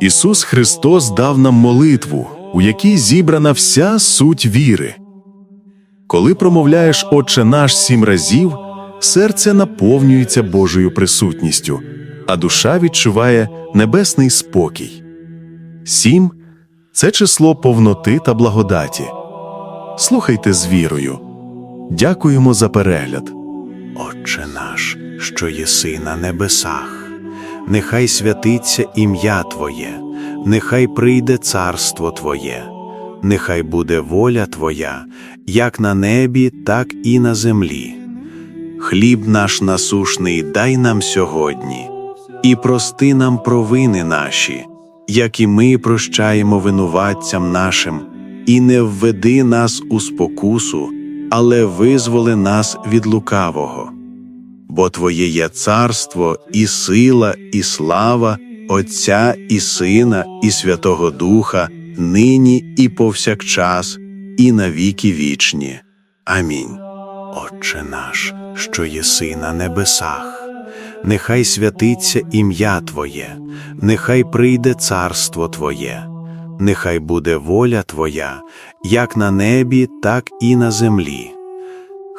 Ісус Христос дав нам молитву, у якій зібрана вся суть віри. Коли промовляєш Отче наш сім разів, серце наповнюється Божою присутністю, а душа відчуває небесний спокій. Сім це число повноти та благодаті. Слухайте з вірою. Дякуємо за перегляд. Отче наш, що єси на небесах, нехай святиться ім'я Твоє, нехай прийде царство Твоє, нехай буде воля Твоя, як на небі, так і на землі. Хліб наш насушний дай нам сьогодні, і прости нам провини наші, як і ми прощаємо винуватцям нашим, і не введи нас у спокусу, але визволи нас від лукавого. Бо Твоє є царство, і сила, і слава Отця і Сина, і Святого Духа, нині і повсякчас, і на віки вічні. Амінь. Отче наш, що єси на небесах, нехай святиться ім'я Твоє, нехай прийде царство Твоє, нехай буде воля Твоя, як на небі, так і на землі.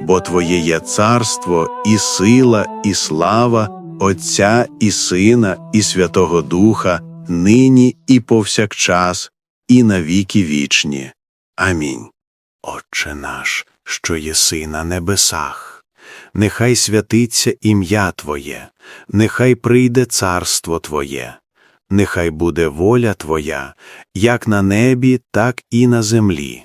Бо Твоє є царство, і сила, і слава Отця і Сина, і Святого Духа, нині і повсякчас, і на віки вічні. Амінь. Отче наш, що єси на небесах, нехай святиться ім'я Твоє, нехай прийде царство Твоє, нехай буде воля Твоя, як на небі, так і на землі.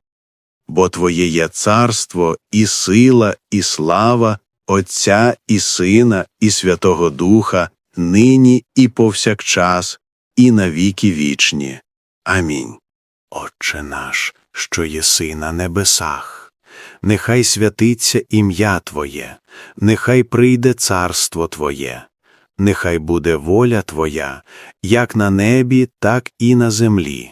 Бо Твоє є царство, і сила, і слава Отця і Сина, і Святого Духа, нині і повсякчас, і на віки вічні. Амінь. Отче наш, що єси на небесах, нехай святиться ім'я Твоє, нехай прийде царство Твоє, нехай буде воля Твоя, як на небі, так і на землі.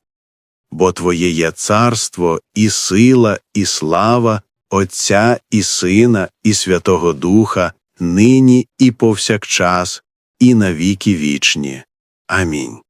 Бо Твоє є царство, і сила, і слава Отця і Сина, і Святого Духа, нині і повсякчас, і навіки вічні. Амінь.